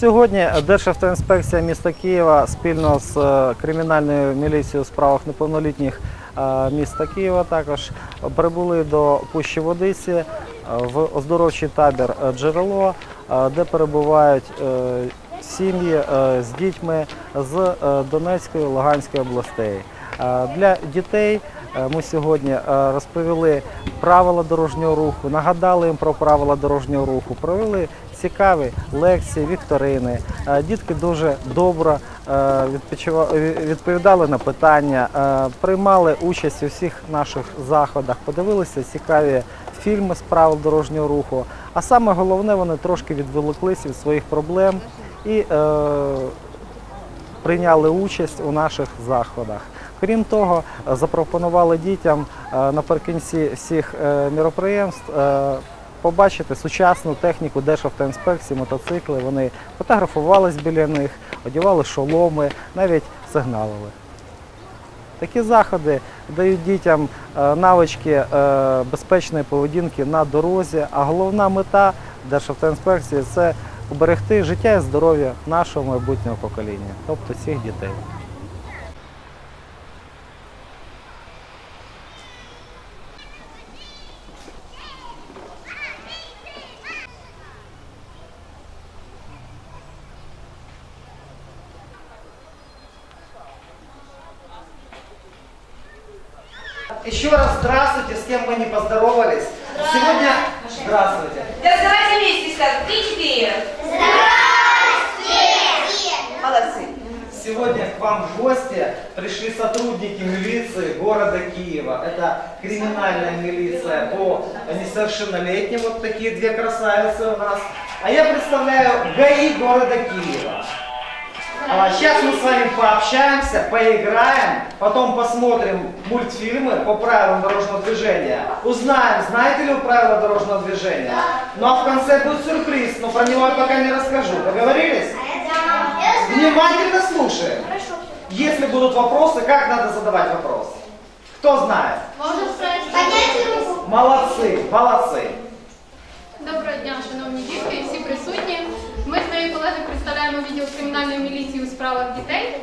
Сьогодні Державтоінспекція міста Києва спільно з е, кримінальною міліцією у справах неповнолітніх е, міста Києва також прибули до Пущі Водиці е, в оздоровчий табір Джерело, де перебувають сім'ї з дітьми з Донецької Луганської областей. Для дітей ми сьогодні е, розповіли правила дорожнього руху, нагадали їм про правила дорожнього руху, провели цікаві лекції, вікторини. Е, Дітки дуже добре е, відповідали на питання, е, приймали участь у всіх наших заходах, подивилися цікаві фільми з правил дорожнього руху. А саме головне, вони трошки відволіклися від своїх проблем і е, прийняли участь у наших заходах. Крім того, запропонували дітям е, наприкінці всіх е, міроприємств е, побачити сучасну техніку Державтоінспекції, мотоцикли. Вони фотографувались біля них, одягали шоломи, навіть сигналили. Такі заходи дають дітям навички безпечної поведінки на дорозі, а головна мета Державтоінспекції це уберегти життя і здоров'я нашого майбутнього покоління, тобто цих дітей. Еще раз здравствуйте, с кем мы не поздоровались. Сегодня здравствуйте. Так давайте вместе скажем. Три-четыре. Молодцы. Сегодня к вам в гости пришли сотрудники милиции города Киева. Это криминальная милиция по несовершеннолетним. Вот такие две красавицы у нас. А я представляю ГАИ города Киева. А, Сейчас мы с вами пообщаемся, поиграем, потом посмотрим мультфильмы по правилам дорожного движения. Узнаем, знаете ли вы правила дорожного движения. Ну а в конце будет сюрприз, но про него я пока не расскажу. Договорились? Внимательно слушаем. Если будут вопросы, как надо задавать вопрос? Кто знает? Молодцы, молодцы. Представляємо відділ кримінальної міліції у справах дітей.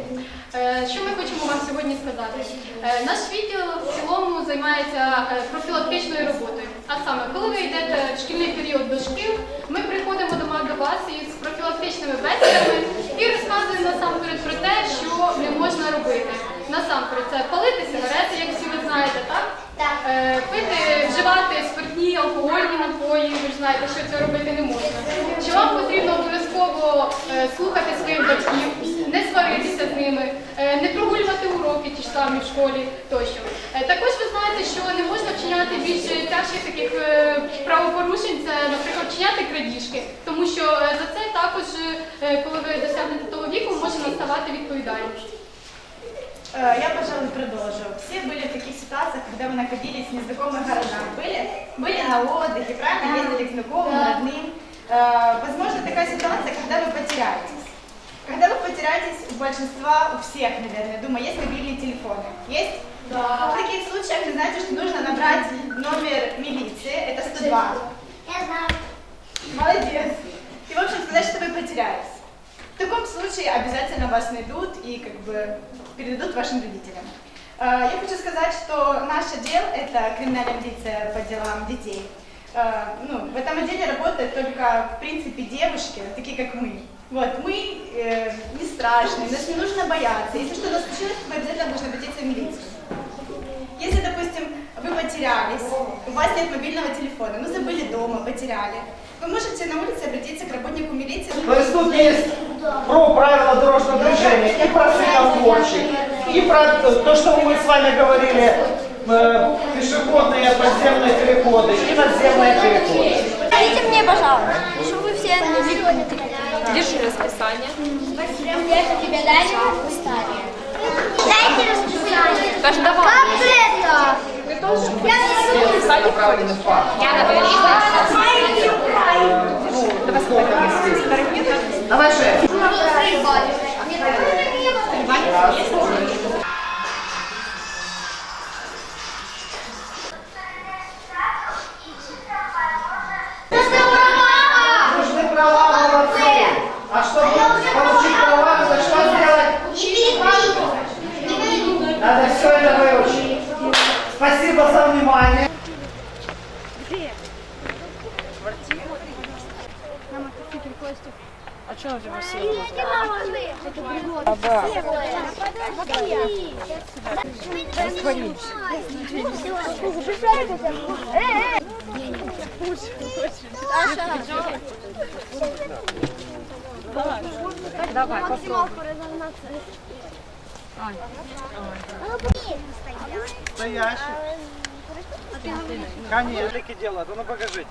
Е, Що ми хочемо вам сьогодні сказати? Е, Наш відділ в цілому займається е, профілактичною роботою. А саме, коли ви йдете в шкільний період до шкіл, ми приходимо до вас із профілактичними бесідами і розказуємо насамперед про те, що не можна робити. Насамперед, це палити сигарети, як всі ви знаєте, що це робити не можна. Що вам потрібно обов'язково е, слухати своїх батьків, не сваритися з ними, е, не прогулювати уроки ті ж самі в школі тощо. Е, Також ви знаєте, що не можна вчиняти більш тяжких таких е, правопорушень, це, наприклад, вчиняти крадіжки, тому що е, за це також, е, коли ви досягнете того віку, може наставати відповідальність. Э, Я, пожалуй, продолжу. Все были в таких ситуациях, когда вы находились в незнакомых городах. На отдыхе, правильно? Ездили к знакомым, родным. Э, Возможно, такая ситуация, когда вы потеряетесь. Когда вы потеряетесь, у большинства, у всех, наверное, дома есть мобильные телефоны. Есть? Да. В таких случаях вы знаете, что нужно набрать номер милиции, это 102. Молодец. И, в общем, сказать, что вы потерялись. В таком случае обязательно вас найдут и как бы передадут вашим родителям. Э, Я хочу сказать, что наш отдел – это криминальная милиция по делам детей. Э, Ну, в этом отделе работают только, в принципе, девушки, такие как мы. Вот, мы э, не страшные, нас не нужно бояться. Если что-то случилось, вы обязательно должны обратиться в милицию. Если, допустим, вы потерялись, у вас нет мобильного телефона, ну забыли дома, потеряли, вы можете на улице обратиться к работнику милиции. То есть тут есть про правила дорожного движения, и про светофорчик, и про то, что мы с вами говорили, э, пешеходные подземные переходы и надземные переходы. Дайте мне, пожалуйста, чтобы вы все сегодня Держи расписание. Я это тебе дайте расписание. Дайте расписание. Даже давай. Как это? Ты тоже? Я не Садик ходим. Я на Давай сколько Давай, шеф. Нужны права Давай, попробуй. Стоящий. Конечно. Дело, а ну покажите.